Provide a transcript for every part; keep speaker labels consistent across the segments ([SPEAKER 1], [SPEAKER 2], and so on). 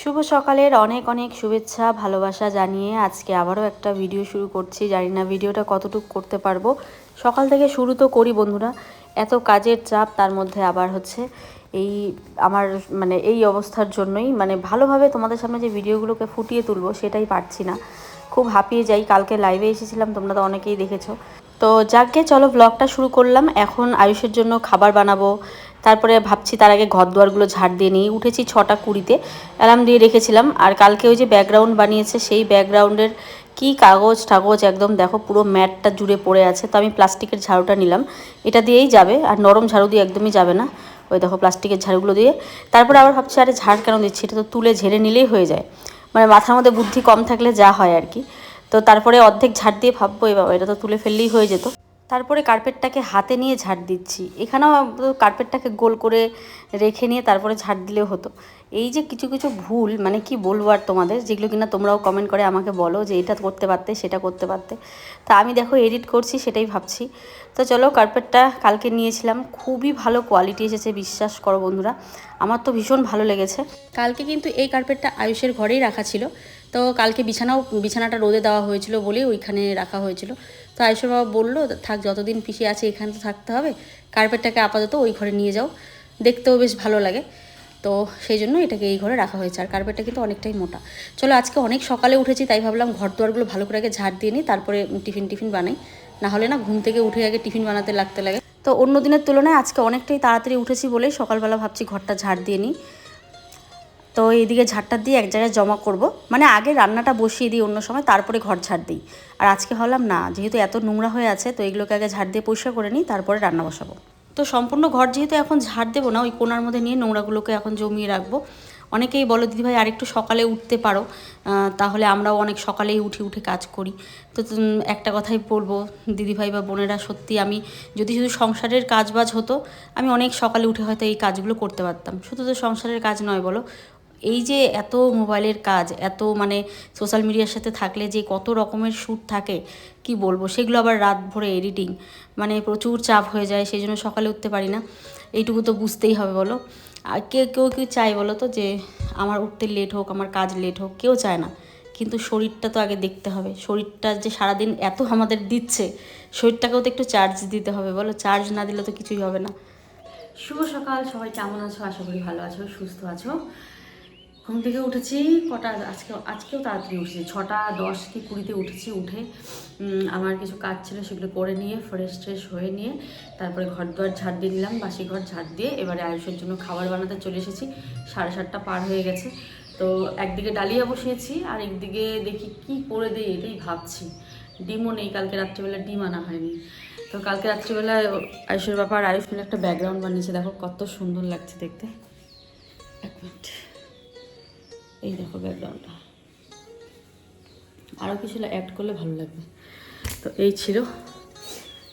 [SPEAKER 1] শুভ সকালের অনেক অনেক শুভেচ্ছা, ভালোবাসা জানিয়ে আজকে আবারও একটা ভিডিও শুরু করছি। জানি না ভিডিওটা কতটুকু করতে পারব। সকাল থেকে শুরু তো করি বন্ধুরা। এত কাজের চাপ, তার মধ্যে আবার হচ্ছে এই আমার মানে এই অবস্থার জন্যই মানে ভালোভাবে তোমাদের সামনে যে ভিডিওগুলোকে ফুটিয়ে তুলবো সেটাই পারছি না। খুব হাঁপিয়ে যাই। কালকে লাইভে এসেছিলাম, তোমরা তো অনেকেই দেখেছ। তো যাকে চলো ব্লগটা শুরু করলাম। এখন আয়ুষের জন্য খাবার বানাবো। তারপরে ভাবছি তার আগে ঘর দুয়ারগুলো ঝাড় দিয়ে নিই। উঠেছি ছটা কুড়িতে। অ্যালার্ম দিয়ে রেখেছিলাম। আর কালকে ওই যে ব্যাকগ্রাউন্ড বানিয়েছে, সেই ব্যাকগ্রাউন্ডের কি কাগজ টাগজ একদম দেখো পুরো ম্যাটটা জুড়ে পড়ে আছে। তো আমি প্লাস্টিকের ঝাড়ুটা নিলাম। এটা দিয়েই যাবে। আর নরম ঝাড়ু দিয়ে একদমই যাবে না। ওই দেখো প্লাস্টিকের ঝাড়ুগুলো দিয়ে। তারপরে আবার ভাবছি, আরে ঝাড় কেন দিচ্ছি? এটা তো তুলে ঝেড়ে নিলেই হয়ে যায়। মানে মাথার মধ্যে বুদ্ধি কম থাকলে যা হয় আর কি। তো তারপরে অর্ধেক ঝাড় দিয়ে ভাববো এ বাবা এটা তো তুলে ফেললেই হয়ে যেত। তারপরে কার্পেটটাকে হাতে নিয়ে ঝাড় দিচ্ছি। এখানেও কার্পেটটাকে গোল করে রেখে নিয়ে তারপরে ঝাড় দিলেও হতো। এই যে কিছু কিছু ভুল মানে কি বলব আর তোমাদের, যেগুলো কিনা তোমরাও কমেন্ট করে আমাকে বলো যে এটা করতে পারতে, সেটা করতে পারতে। তা আমি দেখো এডিট করছি, সেটাই ভাবছি। তো চলো কার্পেটটা কালকে নিয়েছিলাম। খুবই ভালো কোয়ালিটি এসেছে, বিশ্বাস করো বন্ধুরা। আমার তো ভীষণ ভালো লেগেছে। কালকে কিন্তু এই কার্পেটটা আয়ুষের ঘরেই রাখা ছিল। তো কালকে বিছানাও, বিছানাটা রোদে দেওয়া হয়েছিল বলেই ওইখানে রাখা হয়েছিল। তো আয়ুষের বাবা বলল, থাক, যতদিন পিসি আছে, এখানে তো থাকতে হবে। কার্পেটটাকে আপাতত ওই ঘরে নিয়ে যাও। দেখতেও বেশ ভালো লাগে। তো সেই জন্য এটাকে এই ঘরে রাখা হয়েছে। আর কার্পেটটা কিন্তু অনেকটাই মোটা। চলো, আজকে অনেক সকালে উঠেছি, তাই ভাবলাম ঘর দুয়ারগুলো ভালো করে আগে ঝাড় দিয়ে নিই, তারপরে টিফিন টিফিন বানাই। না হলে না ঘুম থেকে উঠে আগে টিফিন বানাতে লাগতে লাগে। তো অন্য দিনের তুলনায় আজকে অনেকটাই তাড়াতাড়ি উঠেছি বলেই সকালবেলা ভাবছি ঘরটা ঝাড় দিয়ে নিই। তো এইদিকে ঝাড়টা দিয়ে এক জায়গায় জমা করব। মানে আগে রান্নাটা বসিয়ে দিই অন্য সময়, তারপরে ঘর ঝাড় দিই। আর আজকে হলাম না, যেহেতু এত নোংরা হয়ে আছে, তো এগুলোকে আগে ঝাড় দিয়ে পরিষ্কার করে নিই, তারপরে রান্না বসাবো। তো সম্পূর্ণ ঘর যেহেতু এখন ঝাড় দেবো না, ওই কোনার মধ্যে নিয়ে নোংরাগুলোকে এখন জমিয়ে রাখব। অনেকেই বলো দিদিভাই আরেকটু সকালে উঠতে পারো তাহলে আমরাও অনেক সকালেই উঠে উঠে কাজ করি। তো একটা কথাই বলব দিদিভাই বা বোনেরা, সত্যি আমি, যদি শুধু সংসারের কাজ বাজ হতো, আমি অনেক সকালে উঠে হয়তো এই কাজগুলো করতে পারতাম। শুধু তো সংসারের কাজ নয় বলো এই যে এত মোবাইলের কাজ, এত মানে সোশ্যাল মিডিয়ার সাথে থাকলে যে কত রকমের শ্যুট থাকে, কি বলব? সেগুলো আবার রাত ভরে এডিটিং মানে প্রচুর চাপ হয়ে যায়, সেই জন্য সকালে উঠতে পারি না। এইটুকু তো বুঝতেই হবে, বলো। আর কেউ কেউ কেউ চায় বলো তো যে, আমার উঠতে লেট হোক, আমার কাজ লেট হোক, কেউ চায় না। কিন্তু শরীরটা তো আগে দেখতে হবে। শরীরটা যে সারাদিন এত আমাদের দিচ্ছে, শরীরটাকেও তো একটু চার্জ দিতে হবে, বলো। চার্জ না দিলে তো কিছুই হবে না। শুভ সকাল, সবাই কেমন আছো? আশা করি ভালো আছো, সুস্থ আছো। ঘুম থেকে উঠেছি, কটা আজকে, আজকেও তাড়াতাড়ি উঠেছি, ছটা দশ কি কুড়িতে উঠেছি উঠে আমার কিছু কাজ ছিল সেগুলো করে নিয়ে ফ্রেশ ট্রেশ হয়ে নিয়ে, তারপরে ঘর দুয়ার ঝাড় দিয়ে নিলাম, বাসি ঘর ঝাড় দিয়ে, এবারে আয়ুষের জন্য খাবার বানাতে চলে এসেছি, সাড়ে সাতটা পার হয়ে গেছে, তো একদিকে ডালিয়া বসিয়েছি, আর একদিকে দেখি কি করে দিই এটাই ভাবছি, ডিমও নেই, কালকে রাত্রিবেলা ডিম আনা হয়নি, তো কালকে রাত্রিবেলা আয়ুষের ব্যাপার আয়ুষ মিলে একটা ব্যাকগ্রাউন্ড বানিয়েছে, দেখো কত সুন্দর লাগছে দেখতে, এক মিনিট এই দেখো ব্যাকগ্রাউন্ডটা আরও কিছু অ্যাড করলে ভালো লাগবে। তো এই ছিল।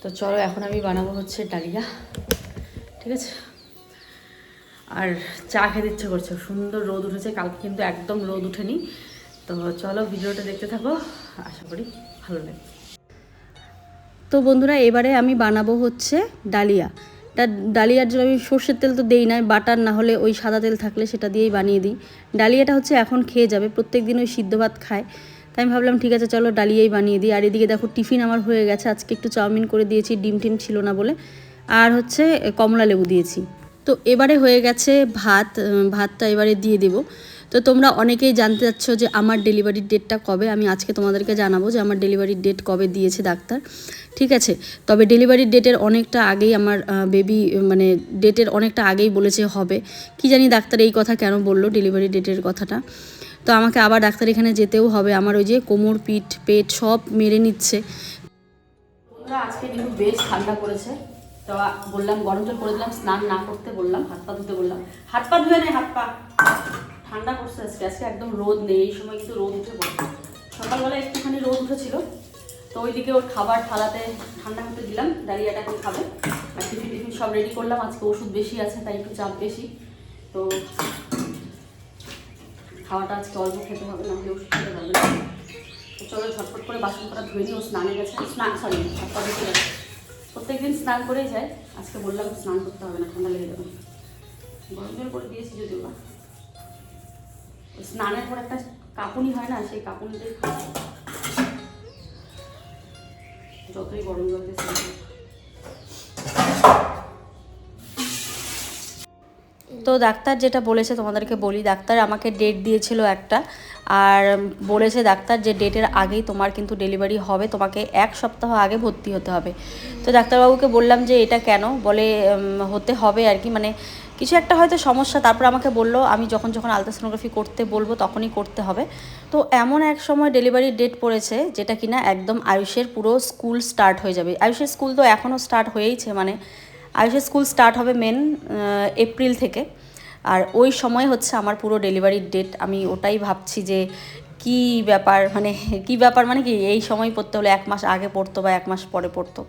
[SPEAKER 1] তো চলো এখন আমি বানাবো হচ্ছে ডালিয়া। ঠিক আছে? আর চা খেতে ইচ্ছে করছে। সুন্দর রোদ উঠেছে। কালকে কিন্তু একদম রোদ উঠেনি। তো চলো ভিডিওটা দেখতে থাকো। আশা করি ভালো লাগবে। তো বন্ধুরা, এবারে আমি বানাবো হচ্ছে ডালিয়া। তা ডালিয়ার জন্য আমি সর্ষের তেল তো দেই না, বাটার না হলে ওই সাদা তেল থাকলে সেটা দিয়েই বানিয়ে দিই। ডালিয়াটা হচ্ছে এখন খেয়ে যাবে প্রত্যেক দিন ওই সিদ্ধ ভাত খায়। তাই আমি ভাবলাম ঠিক আছে, চলো ডালিয়াই বানিয়ে দিই। আর এদিকে দেখো টিফিন আমার হয়ে গেছে, আজকে একটু চাউমিন করে দিয়েছি, ডিম টিম ছিল না বলে। আর হচ্ছে কমলা লেবু দিয়েছি। তো এবারে হয়ে গেছে ভাত, ভাতটা এবারে দিয়ে দেবো। তো তোমরা অনেকেই জানতে চাচ্ছ যে আমার ডেলিভারির ডেটটা কবে? আমি আজকে তোমাদেরকে জানাব যে আমার ডেলিভারির ডেট কবে দিয়েছে ডাক্তার। ঠিক আছে? তবে ডেলিভারির ডেটের অনেকটা আগেই আমার বেবি মানে ডেটের অনেকটা আগেই বলেছে হবে। কি জানি ডাক্তার এই কথা কেন বলল ডেলিভারি ডেটের কথাটা। তো আমাকে আবার ডাক্তার এখানে যেতেও হবে। আমার ওই যে কোমর, পিঠ, পেট সব মেরে নিচ্ছে। আজকে কিন্তু বেশ ঠান্ডা পড়েছে। তো বললাম গরম জল করে দিলাম, স্নান না করতে বললাম, হাত পা ধুতে বললাম। হাত পা ধুয়ে নেই হাত পা। ঠান্ডা করছে আজকে আজকে একদম রোদ নেই, এই সময় কিন্তু রোদ উঠে পড়ে। সকালবেলা একটুখানি রোদ উঠেছিল, তো ওইদিকে ওর খাবার থালাতে ঠান্ডা করতে দিলাম, ডালিয়াটা এখন খাবে। আর টিফিন টিফিন সব রেডি করলাম, আজকে ওষুধ বেশি আছে, তাই একটু চাপ বেশি। তো খাওয়াটা আজকে অল্প খেতে হবে না ওষুধ খেতে পারবে না। তো চলো ঝটপট করে বাসন ধুয়ে নিই, ও স্নানে গেছে। স্নান সরি হাত গেছে। প্রত্যেক দিন স্নান করেই যায়, আজকে বললাম স্নান করতে হবে না, ঠান্ডা লেগে যাবে। গরম জল করে দিয়েছি যদিও বা স্নানের পর একটা কাপুনি হয় না, সেই কাপুনিটাই খাব যতই গরম জল দিয়ে তো ডাক্তার যেটা বলেছে, তোমাদেরকে বলি, ডাক্তার আমাকে ডেট দিয়েছিল একটা। আর বলেছে ডাক্তার যে ডেটের আগেই তোমার কিন্তু ডেলিভারি হবে, তোমাকে এক সপ্তাহ আগে ভর্তি হতে হবে। তো ডাক্তারবাবুকে বললাম যে, এটা কেন? বলে হতে হবে আর কি। মানে কিছু একটা হয়তো সমস্যা, তারপর আমাকে বলল, আমি যখন যখন আলট্রাসোনোগ্রাফি করতে বলব, তখনই করতে হবে। তো এমন এক সময় ডেলিভারির ডেট পড়েছে, যেটা কিনা একদম আয়ুষের পুরো স্কুল স্টার্ট হয়ে যাবে। আয়ুষের স্কুল তো এখনও স্টার্ট হয়েইছে মানে আয়ুষের স্কুল স্টার্ট হবে মেন এপ্রিল থেকে। আর ওই সময় হচ্ছে আমার পুরো ডেলিভারির ডেট আমি ওটাই ভাবছি যে কি ব্যাপার মানে কি ব্যাপার মানে কি, এই সময় পড়তে হলে এক মাস আগে পড়তো বা এক মাস পরে পড়তো।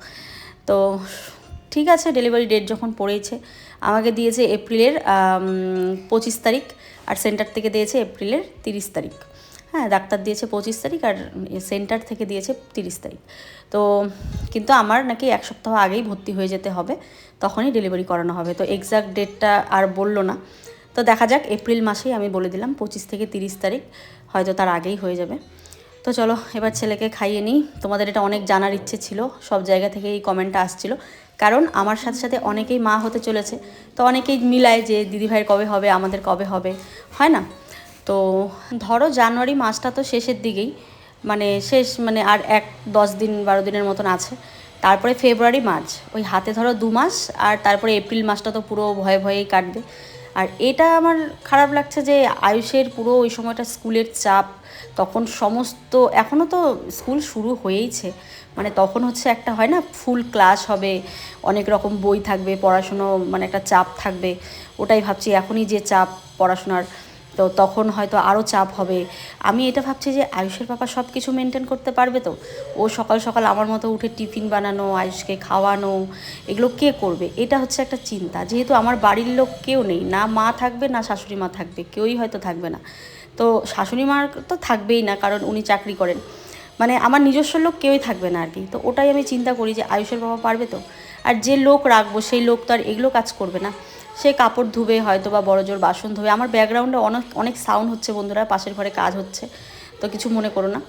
[SPEAKER 1] তো ঠিক আছে ডেলিভারি ডেট যখন পড়েছে আমাকে দিয়েছে এপ্রিলের পঁচিশ তারিখ আর সেন্টার থেকে দিয়েছে এপ্রিলের তিরিশ তারিখ। হ্যাঁ ডাক্তার দিয়েছে পঁচিশ তারিখ আর সেন্টার থেকে দিয়েছে তিরিশ তারিখ। তো কিন্তু আমার নাকি এক সপ্তাহ আগেই ভর্তি হয়ে যেতে হবে, তখনই ডেলিভারি করানো হবে। তো এক্সাক্ট ডেটটা আর বলল না। তো দেখা যাক, এপ্রিল মাসেই আমি বলে দিলাম, পঁচিশ থেকে তিরিশ তারিখ, হয়তো তার আগেই হয়ে যাবে। তো চলো, এবার ছেলেকে খাইয়ে নিই। তোমাদের এটা অনেক জানার ইচ্ছে ছিল, সব জায়গা থেকে এই কমেন্টটা আসছিল। কারণ আমার সাথে সাথে অনেকেই মা হতে চলেছে। তো অনেকেই মিলায় যে, দিদিভাইয়ের কবে হবে? আমাদের কবে হবে? হয় না? তো ধরো জানুয়ারি মাসটা তো শেষের দিকেই। মানে শেষ মানে আর এক, দশ দিন, বারো দিনের মতন আছে। তারপরে ফেব্রুয়ারি, মার্চ। ওই হাতে ধরো দু মাস, আর তারপরে এপ্রিল মাসটা তো পুরো ভয়ে ভয়েই কাটবে। আর এটা আমার খারাপ লাগছে যে আয়ুষের পুরো ওই সময়টা স্কুলের চাপ, তখন সমস্ত এখনও তো স্কুল শুরু হয়েইছে মানে তখন হচ্ছে একটা হয় না, ফুল ক্লাস হবে, অনেক রকম বই থাকবে, পড়াশুনো মানে একটা চাপ থাকবে, ওটাই ভাবছি এখনই যে চাপ পড়াশোনার। তো তখন হয়তো আরও চাপ হবে। আমি এটা ভাবছি যে আয়ুষের পাপা সব কিছু মেনটেন করতে পারবে তো? ও সকাল সকাল আমার মতো উঠে টিফিন বানানো, আয়ুষকে খাওয়ানো, এগুলো কে করবে? এটা হচ্ছে একটা চিন্তা। যেহেতু আমার বাড়ির লোক কেউ নেই, না মা থাকবে, না শাশুড়ি মা থাকবে, কেউই হয়তো থাকবে না। তো শাশুড়ি মার তো থাকবেই না, কারণ উনি চাকরি করেন। মানে আমার নিজস্ব লোক কেউই থাকবে না আর কি তো ওটাই আমি চিন্তা করি যে আয়ুষের বাবা পারবে তো? আর যে লোক রাখব, সেই লোক তো আর এগুলো কাজ করবে না। সে কাপড় ধুবে হয়তো বা বড় জোর বাসন ধুবে। আমার ব্যাকগ্রাউন্ডে অনেক অনেক সাউন্ড হচ্ছে বন্ধুরা, পাশের ঘরে কাজ হচ্ছে, তো কিছু মনে করো না।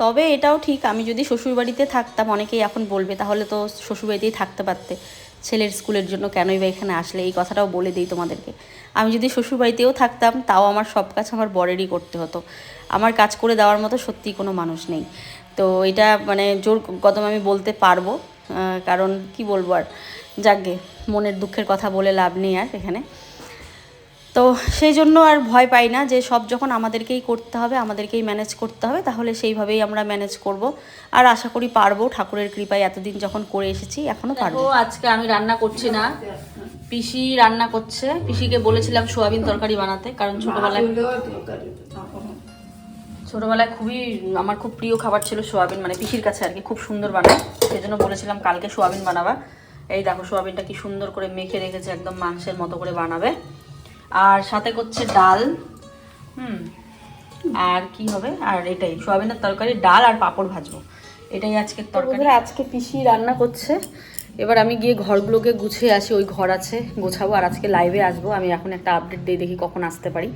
[SPEAKER 1] তবে এটাও ঠিক, আমি যদি শ্বশুরবাড়িতে থাকতাম, অনেকেই এখন বলবে, তাহলে তো শ্বশুরবাড়িতেই থাকতে পারতে। ছেলের স্কুলের জন্য কেনই বা এখানে আসলে, এই কথাটাও বলে দিই তোমাদেরকে। আমি যদি শ্বশুরবাড়িতেও থাকতাম, তাও আমার সব কাজ আমার বরেরই করতে হতো। আমার কাজ করে দেওয়ার মতো সত্যিই কোনো মানুষ নেই। তো এটা মানে জোর কদম আমি বলতে পারব কারণ কি বলব আর? যাকগে মনের দুঃখের কথা বলে লাভ নেই আর এখানে। তো সেই জন্য আর ভয় পাই না যে সব যখন আমাদেরকেই করতে হবে আমাদেরকেই ম্যানেজ করতে হবে তাহলে সেইভাবেই আমরা ম্যানেজ করব। আর আশা করি পারব ঠাকুরের কৃপায় এতদিন যখন করে এসেছি এখনও পারব। আজকে আমি রান্না করছি না। পিসি রান্না করছে। পিসিকে বলেছিলাম সোয়াবিন তরকারি বানাতে কারণ ছোটোবেলায় ছোটোবেলায় খুবই আমার খুব প্রিয় খাবার ছিল সোয়াবিন মানে পিসির কাছে আর কি খুব সুন্দর বানায়। সেই জন্য বলেছিলাম কালকে সোয়াবিন বানাবা। এই দেখো সোয়াবিনটা কি সুন্দর করে মেখে রেখেছে একদম মাংসের মতো করে বানাবে। আর সাথে করছে ডাল হুম আর কি হবে? আর এটাই সোয়াবিনের তরকারি ডাল আর পাঁপড় ভাজবো। এটাই আজকের তরকারি। আজকে পিসি রান্না করছে। এবার আমি গিয়ে ঘরগুলোকে গুছিয়ে আসি ওই ঘর আছে গোছাবো আর আজকে লাইভে আসব। আমি এখন একটা আপডেট দিয়ে দেখি কখন আসতে পারি।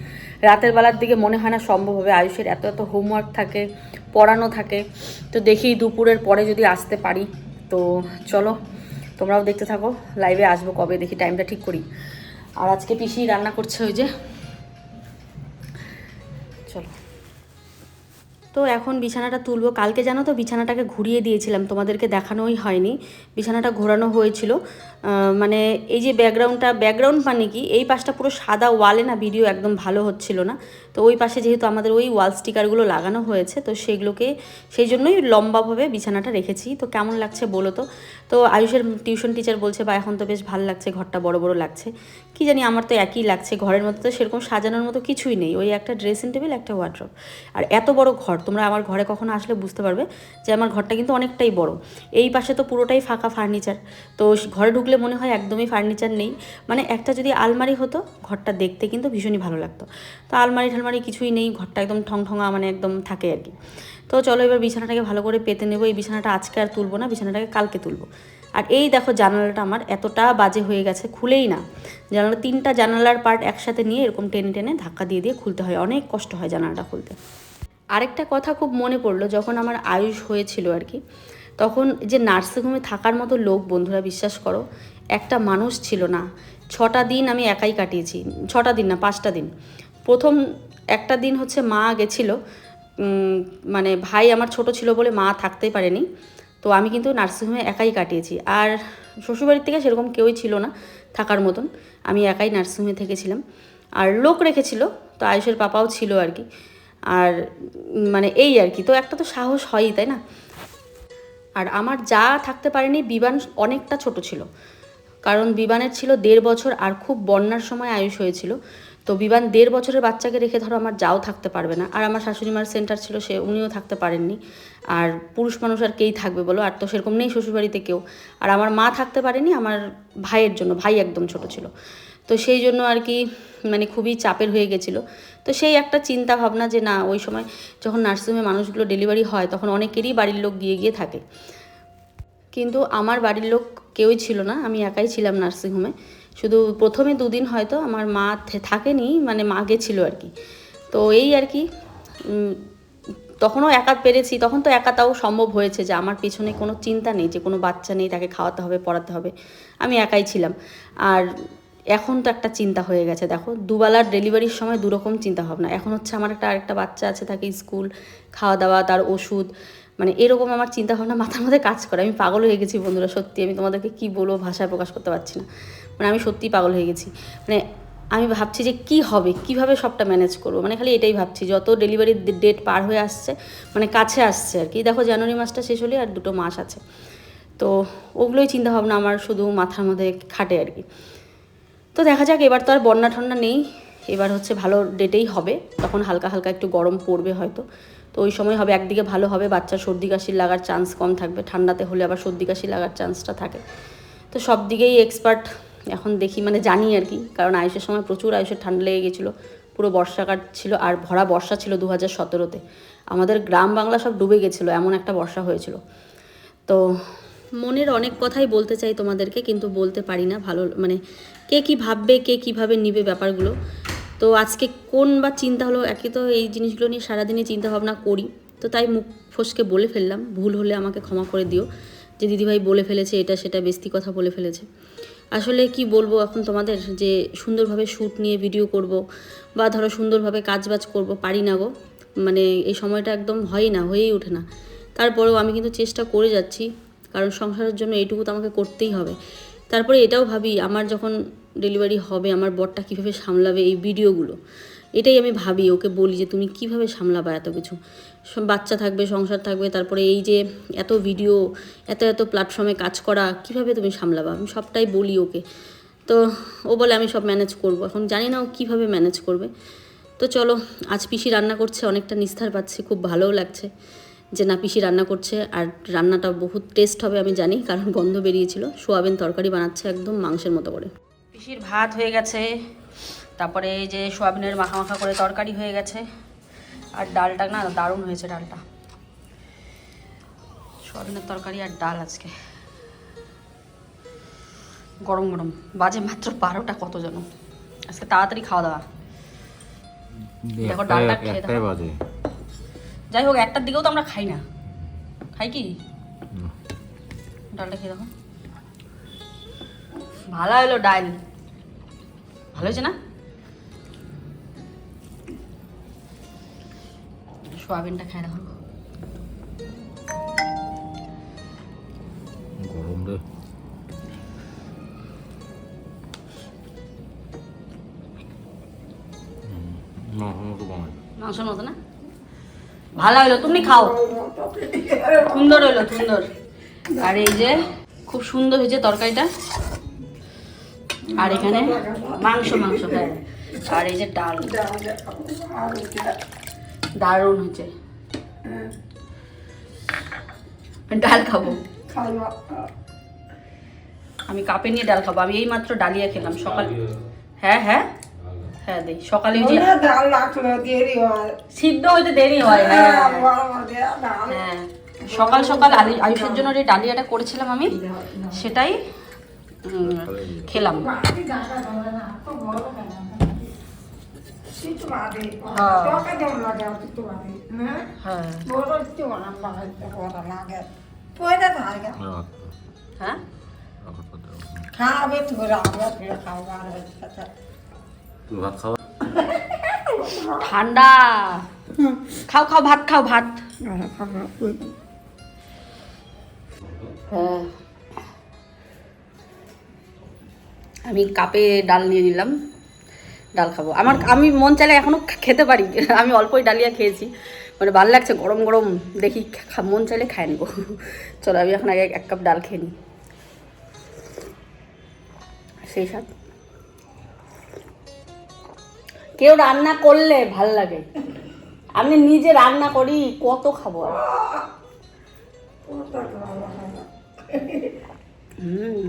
[SPEAKER 1] রাতের বেলার দিকে মনে হয় না সম্ভব হবে আয়ুষের এত এত হোমওয়ার্ক থাকে পড়ানো থাকে। তো দেখি দুপুরের পরে যদি আসতে পারি। তো চলো তোমরাও দেখতে থাকো লাইভে আসব কবে, দেখি টাইমটা ঠিক করি। আর আজকে পিসি রান্না করছে ওই যে তো এখন বিছানাটা তুলবো। কালকে জানো তো বিছানাটাকে ঘুরিয়ে দিয়েছিলাম, তোমাদেরকে দেখানোই হয়নি। বিছানাটা ঘোরানো হয়েছিল। মানে এই যে ব্যাকগ্রাউন্ডটা, ব্যাকগ্রাউন্ড মানে কি? এই পাশটা পুরো সাদা ওয়ালে না ভিডিও একদম ভালো হচ্ছিল না। তো ওই পাশে যেহেতু আমাদের ওই ওয়াল স্টিকারগুলো লাগানো হয়েছে, তো সেগুলোকে, সেই জন্যই লম্বাভাবে বিছানাটা রেখেছি। তো কেমন লাগছে বলো তো? তো আয়ুষের টিউশন টিচার বলছে, বা, এখন তো বেশ ভালো লাগছে, ঘরটা বড় বড় লাগছে। কি জানি আমার তো একই লাগছে, ঘরের মধ্যে তো সেরকম সাজানোর মতো কিছুই নেই, ওই একটা ড্রেসিং টেবিল একটা ওয়ার্ড্রপ আর এত বড় ঘর, তোমরা আমার ঘরে কখনো আসলে বুঝতে পারবে যে আমার ঘরটা কিন্তু অনেকটাই বড়। এই পাশে তো পুরোটাই ফাঁকা ফার্নিচার তো ঘরে ঢুকলে মনে হয় একদমই ফার্নিচার নেই। মানে একটা যদি আলমারি হতো, ঘরটা দেখতে কিন্তু ভীষণই ভালো লাগতো। তো আলমারি ঠালমারি কিছুই নেই, ঘরটা একদম ঠং ঠঙা মানে একদম থাকে আর কি। তো চলো এবার বিছানাটাকে ভালো করে পেতে নেব, এই বিছানাটা আজকে আর তুলবো না, বিছানাটাকে কালকে তুলবো। আর এই দেখো জানালাটা আমার এতটা বাজে হয়ে গেছে, খুলেই না। জানালা, তিনটা জানালার পার্ট একসাথে নিয়ে এরকম টেনে টেনে ধাক্কা দিয়ে দিয়ে খুলতে হয়, অনেক কষ্ট হয় জানালাটা খুলতে। আরেকটা কথা খুব মনে পড়ল, যখন আমার আয়ুষ হয়েছিল আর কি, তখন যে নার্সিংহোমে থাকার মতো লোক, বন্ধুরা বিশ্বাস করো, একটা মানুষ ছিল না। ছটা দিন আমি একাই কাটিয়েছি, ছটা দিন না, পাঁচটা দিন। প্রথম একটা দিন হচ্ছে মা গেছিল মানে ভাই আমার ছোট ছিল বলে মা থাকতেই পারেনি। তো আমি কিন্তু নার্সিংহোমে একাই কাটিয়েছি। আর শ্বশুরবাড়ির থেকে সেরকম কেউই ছিল না থাকার মতন। আমি একাই নার্সিংহোমে থেকেছিলাম। আর লোক রেখেছিল, তো আয়ুষের পাপাও ছিল আর কি। আর মানে এই আর কি। তো একটা তো সাহস হয়ই, তাই না? আর আমার যা থাকতে পারেনি, বিবান অনেকটা ছোট ছিল। কারণ বিবানের ছিল দেড় বছর, আর খুব বন্যার সময় আয়ুষ হয়েছিল। তো বিবান দেড় বছরের বাচ্চাকে রেখে ধরো আমার যাও থাকতে পারবে না। আর আমার শাশুড়ি মার সেন্টার ছিল, সে উনিও থাকতে পারেননি। আর পুরুষ মানুষ আর কেই থাকবে বলো? আর তো সেরকম নেই শ্বশুরবাড়িতে কেউ। আর আমার মা থাকতে পারেনি, আমার ভাইয়ের জন্য, ভাই একদম ছোট ছিল। তো সেই জন্য আর কি মানে খুবই চাপের হয়ে গেছিল। তো সেই একটা চিন্তা ভাবনা যে না, ওই সময় যখন নার্সিংহোমে মানুষগুলো ডেলিভারি হয়, তখন অনেকেরই বাড়ির লোক গিয়ে গিয়ে থাকে। কিন্তু আমার বাড়ির লোক কেউই ছিল না, আমি একাই ছিলাম নার্সিংহোমে। শুধু প্রথমে দুদিন হয়তো আমার মা থাকেনি মানে মা গেছিল আর কি। তো এই আর কি তখনও একা পেরেছি, তখন তো একা তাও সম্ভব হয়েছে যে আমার পিছনে কোনো চিন্তা নেই যে কোনো বাচ্চা নেই, তাকে খাওয়াতে হবে, পড়াতে হবে। আমি একাই ছিলাম। আর এখন তো একটা চিন্তা হয়ে গেছে, দেখো, দুবেলার ডেলিভারির সময় দুরকম চিন্তা ভাবনা এখন হচ্ছে আমার একটা আরেকটা বাচ্চা আছে, তাকে স্কুল খাওয়া দাওয়া, তার ওষুধ মানে এরকম আমার চিন্তা ভাবনা মাথার মধ্যে কাজ করে। আমি পাগল হয়ে গেছি বন্ধুরা, সত্যি। আমি তোমাদেরকে কী বলব ভাষায় প্রকাশ করতে পারছি না। মানে আমি সত্যিই পাগল হয়ে গেছি। মানে আমি ভাবছি যে কি হবে, কীভাবে সবটা ম্যানেজ করব? মানে খালি এটাই ভাবছি, যত ডেলিভারি ডেট পার হয়ে আসছে মানে কাছে আসছে আর কি। দেখো জানুয়ারি মাসটা শেষ হলে আর দুটো মাস আছে। তো ওগুলোই চিন্তাভাবনা আমার শুধু মাথার মধ্যে খাটে আর কি। তো দেখা যাক, এবার তো আর বন্যা ঠন্ডা নেই। এবার হচ্ছে ভালো ডেটেই হবে। তখন হালকা হালকা একটু গরম পড়বে হয়তো। তো ওই সময় হবে, একদিকে ভালো হবে, বাচ্চার সর্দি কাশি লাগার চান্স কম থাকবে, ঠান্ডাতে হলে আবার সর্দি কাশি লাগার চান্সটা থাকে। তো সব দিকেই এক্সপার্ট এখন দেখি মানে জানি আর কি, কারণ আয়ুষের সময় প্রচুর আয়ুষের ঠান্ডা লেগে গেছিল, পুরো বর্ষাকাল ছিল আর ভরা বর্ষা ছিল দু হাজার সতেরোতে। আমাদের গ্রাম বাংলা সব ডুবে গেছিল, এমন একটা বর্ষা হয়েছিল। তো মনের অনেক কথাই বলতে চাই তোমাদেরকে, কিন্তু বলতে পারি না ভালো মানে কে কি ভাববে, কে কীভাবে নিবে ব্যাপারগুলো। তো আজকে কোন বা চিন্তা হলো? একে তো এই জিনিসগুলো নিয়ে সারাদিনই চিন্তা ভাবনা করি। তো তাই মুখ ফসকে বলে ফেললাম। ভুল হলে আমাকে ক্ষমা করে দিও। যে দিদিভাই বলে ফেলেছে, এটা সেটা বেস্তি কথা বলে ফেলেছে। আসলে কি বলব এখন তোমাদের? যে সুন্দরভাবে শ্যুট নিয়ে ভিডিও করব বা ধরো সুন্দরভাবে কাজবাজ করব, পারি না গো। মানে এই সময়টা একদম হয় না, হয়েই ওঠে না। তারপরেও আমি কিন্তু চেষ্টা করে যাচ্ছি। কারণ সংসারের জন্য এইটুকু তো আমাকে করতেই হবে। তারপরে এটাও ভাবি, আমার যখন ডেলিভারি হবে, আমার বরটা কীভাবে সামলাবে এই ভিডিওগুলো, এটাই আমি ভাবি, ওকে বলি যে তুমি কীভাবে সামলাবা এত কিছু। বাচ্চা থাকবে, সংসার থাকবে, তারপরে এই যে এত ভিডিও এত এত প্ল্যাটফর্মে কাজ করা, কীভাবে তুমি সামলাবা? আমি সবটাই বলি ওকে। তো ও বলে, আমি সব ম্যানেজ করব। এখন জানি না ও কীভাবে ম্যানেজ করবে। তো চলো, আজ পিসি রান্না করছে, অনেকটা নিস্তার পাচ্ছি, খুব ভালোও লাগছে যে না, পিসি রান্না করছে, আর রান্নাটা বহুত টেস্ট হবে আমি জানি, কারণ গন্ধ বেরিয়েছিল, সোয়াবিন তরকারি বানাচ্ছে একদম মাংসের মতো করে। পিসির ভাত হয়ে গেছে তারপরে এই যে সোয়াবিনের মাখা মাখা করে তরকারি হয়ে গেছে আর ডালটা না দারুণ হয়েছে ডালটা। সোয়াবিনের তরকারি আর ডাল আজকে। গরম গরম বাজে মাত্র বারোটা কত যেন আজকে তাড়াতাড়ি খাওয়া দাওয়া। দেখো ডালটা খেয়ে
[SPEAKER 2] বাজে।
[SPEAKER 1] যাই হোক একটার দিকেও তো আমরা খাই না। খাই কি? ডালটা খেয়ে দেখো। ভালো হলো ডাল। ভালো হয়েছে না? সোয়াবিনটা খাই দেখো।
[SPEAKER 2] গরম রে। না
[SPEAKER 1] মাংসের মতো না? ভালো হলো তুমি খাও। সুন্দর হলো সুন্দর। আর এই যে খুব সুন্দর হয়েছে তরকারিটা। আর এখানে মাংস মাংস হ্যাঁ আর এই যে ডাল। দারুণ হচ্ছে ডাল খাব। আমি কাপে নিয়ে ডাল খাব। আমি এই মাত্র ডালিয়া খেলাম। সকাল হ্যাঁ হ্যাঁ। হ্যাঁ দেই। সকালে যে
[SPEAKER 3] হয়।
[SPEAKER 1] সিদ্ধ হইতে দেরি হয় হ্যাঁ।
[SPEAKER 3] ডাল
[SPEAKER 1] হ্যাঁ। সকাল সকাল আলি- আয়ুষের জন্য যে ডালিয়াটা করেছিলাম আমি সেটাই খেলাম।
[SPEAKER 3] খাবে
[SPEAKER 2] ভাত খাওয়া
[SPEAKER 1] ঠান্ডা। খাও খাও ভাত খাও ভাত। হ্যাঁ। আমি কাপে ডাল নিয়ে নিলাম ডাল খাব। আমার আমি মন চাইলে এখনও খেতে পারি। আমি অল্পই ডালিয়া খেয়েছি। মানে ভালো লাগছে গরম গরম দেখি মন চাইলে খাই নেব। চলো আমি এখন আগে এক কাপ ডাল খেয়ে নিই। সেই সাথে কেউ রান্না করলে ভালো লাগে। আমি নিজে রান্না করি কত খাব আর। হুম।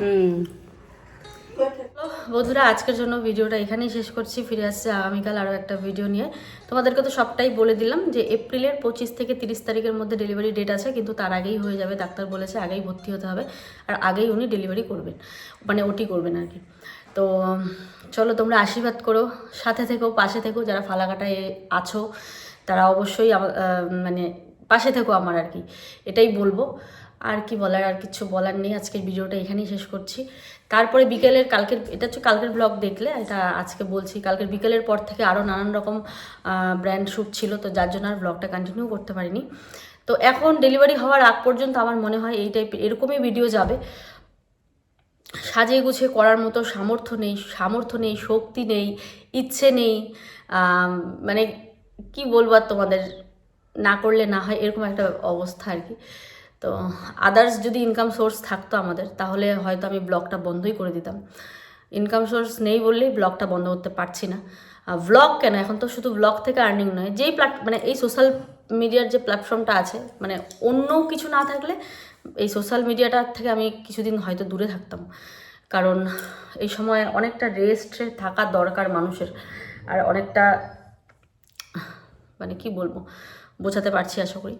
[SPEAKER 1] হুম। বন্ধুরা আজকের জন্য ভিডিওটা এখানেই শেষ করছি। ফিরে আসছে আগামীকাল আরও একটা ভিডিও নিয়ে। তোমাদেরকে তো সবটাই বলে দিলাম যে এপ্রিলের পঁচিশ থেকে তিরিশ তারিখের মধ্যে ডেলিভারি ডেট আছে কিন্তু তার আগেই হয়ে যাবে। ডাক্তার বলেছে আগেই ভর্তি হতে হবে আর আগেই উনি ডেলিভারি করবেন। মানে ওটি করবেন আর কি। তো চলো তোমরা আশীর্বাদ করো সাথে থেকো পাশে থেকো যারা ফালাকাটায় আছো তারা অবশ্যই মানে পাশে থেকো আমার আর কি। এটাই বলব। আর কি বলার, আর কিছু বলার নেই। আজকের ভিডিওটা এখানেই শেষ করছি। তারপরে বিকেলের কালকের, এটা হচ্ছে কালকের ব্লগ দেখলে, এটা আজকে বলছি, কালকের বিকেলের পর থেকে আরও নানান রকম ব্র্যান্ড শ্যুট ছিল, তো যার জন্য আর ব্লগটা কন্টিনিউ করতে পারিনি। তো এখন ডেলিভারি হওয়ার আগ পর্যন্ত আমার মনে হয় এই টাইপের এরকমই ভিডিও যাবে। সাজিয়ে গুছিয়ে করার মতো সামর্থ্য নেই সামর্থ্য নেই, শক্তি নেই, ইচ্ছে নেই মানে কি বলব আর তোমাদের, না করলে না হয়, এরকম একটা অবস্থা আর কি। তো আদার্স যদি ইনকাম সোর্স থাকতো আমাদের, তাহলে হয়তো আমি ব্লগটা বন্ধই করে দিতাম। ইনকাম সোর্স নেই বললেই ব্লগটা বন্ধ করতে পারছি না। ব্লগ কেন? এখন তো শুধু ব্লগ থেকে আর্নিং নয়, যেই প্ল্যাট মানে এই সোশ্যাল মিডিয়ার যে প্ল্যাটফর্মটা আছে মানে অন্য কিছু না থাকলে এই সোশ্যাল মিডিয়াটার থেকে আমি কিছুদিন হয়তো দূরে থাকতাম। কারণ এই সময় অনেকটা রেস্টে থাকা দরকার মানুষের, আর অনেকটা মানে কি বলব, বোঝাতে পারছি আশা করি।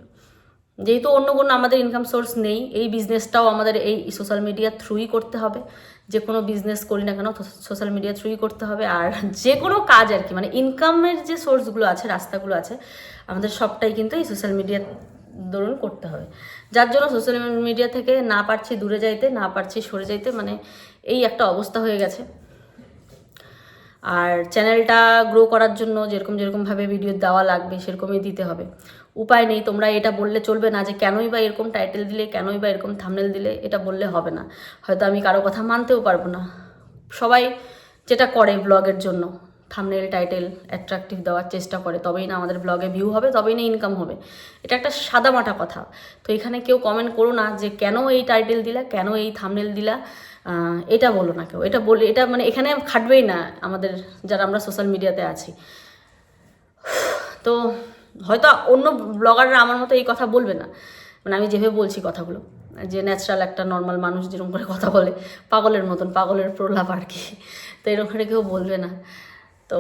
[SPEAKER 1] যেহেতু অন্য কোনো আমাদের ইনকাম সোর্স নেই, এই বিজনেসটাও আমাদের এই সোশ্যাল মিডিয়ার থ্রুই করতে হবে। যে কোনো বিজনেস করি না কেন সোশ্যাল মিডিয়া থ্রুই করতে হবে। আর যে কোনো কাজ আর কি মানে ইনকামের যে সোর্সগুলো আছে, রাস্তাগুলো আছে, আমাদের সবটাই কিন্তু এই সোশ্যাল মিডিয়ার দরুন করতে হবে। যার জন্য সোশ্যাল মিডিয়া থেকে না পারছি দূরে যাইতে, না পারছি সরে যাইতে মানে এই একটা অবস্থা হয়ে গেছে। আর চ্যানেলটা গ্রো করার জন্য যেরকম যেরকমভাবে ভিডিও দেওয়া লাগবে, সেরকমই দিতে হবে। উপায় নেই, তোমরা এটা বললে চলবে না যে কেনই বা এরকম টাইটেল দিলে, কেনই বা এরকম থামনেল দিলে এটা বললে হবে না। হয়তো আমি কারও কথা মানতেও পারব না। সবাই যেটা করে ব্লগের জন্য থামনেল টাইটেল অ্যাট্রাকটিভ দেওয়ার চেষ্টা করে, তবেই না আমাদের ব্লগে ভিউ হবে, তবেই না ইনকাম হবে। এটা একটা সাদামাটা কথা। তো এখানে কেউ কমেন্ট করো না যে কেন এই টাইটেল দিলা, কেন এই থামনেল দিলা এটা বলো না কেউ। এটা বলে, এটা মানে এখানে খাটবেই না আমাদের, যারা আমরা সোশ্যাল মিডিয়াতে আছি। তো হয়তো অন্য ব্লগাররা আমার মতো এই কথা বলবে না। মানে আমি যেভাবে বলছি কথাগুলো, যে ন্যাচারাল একটা নর্মাল মানুষ যেরকম করে কথা বলে, পাগলের মতন, পাগলের প্রলাপ আর কি। তো এরকম করে কেউ বলবে না। তো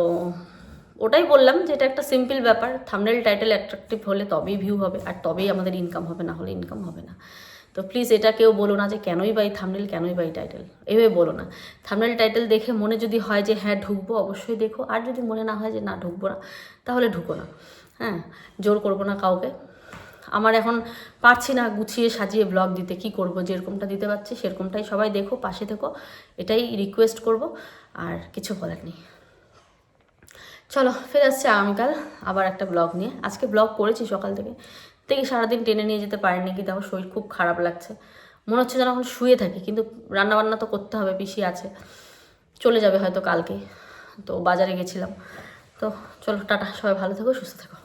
[SPEAKER 1] ওটাই বললাম যে এটা একটা সিম্পল ব্যাপার থামনেল টাইটেল অ্যাট্রাকটিভ হলে তবেই ভিউ হবে, আর তবেই আমাদের ইনকাম হবে, না হলে ইনকাম হবে না। তো প্লিজ এটা কেউ বলো না যে কেনই বাই থামনেল কেনই বাই টাইটেল এভাবে বলো না। থামনেল টাইটেল দেখে মনে যদি হয় যে হ্যাঁ ঢুকবো, অবশ্যই দেখো। আর যদি মনে না হয় যে না, ঢুকবো না, তাহলে ঢুকো না। হ্যাঁ জোর করব না কাউকে। আমার এখন পারছি না গুছিয়ে সাজিয়ে ব্লগ দিতে, কি করব, যেরকমটা দিতে পারছি সেরকমটাই সবাই দেখো, পাশে থেকো। এটাই রিকোয়েস্ট করব, আর কিছু বলার নেই। চলো, ফিরে আসছি আগামীকাল আবার একটা ব্লগ নিয়ে। আজকে ব্লগ করেছি সকাল থেকে। দেখি সারাদিন টেনে নিয়ে যেতে পারিনি, কিন্তু আমার শরীর খুব খারাপ লাগছে। মনে হচ্ছে যেন এখন শুয়ে থাকি, কিন্তু রান্নাবান্না তো করতে হবে, পিসি আছে। চলে যাবে হয়তো কালকে। তো বাজারে গেছিলাম। তো চলো, টাটা, সবাই ভালো থেকো, সুস্থ থেকো।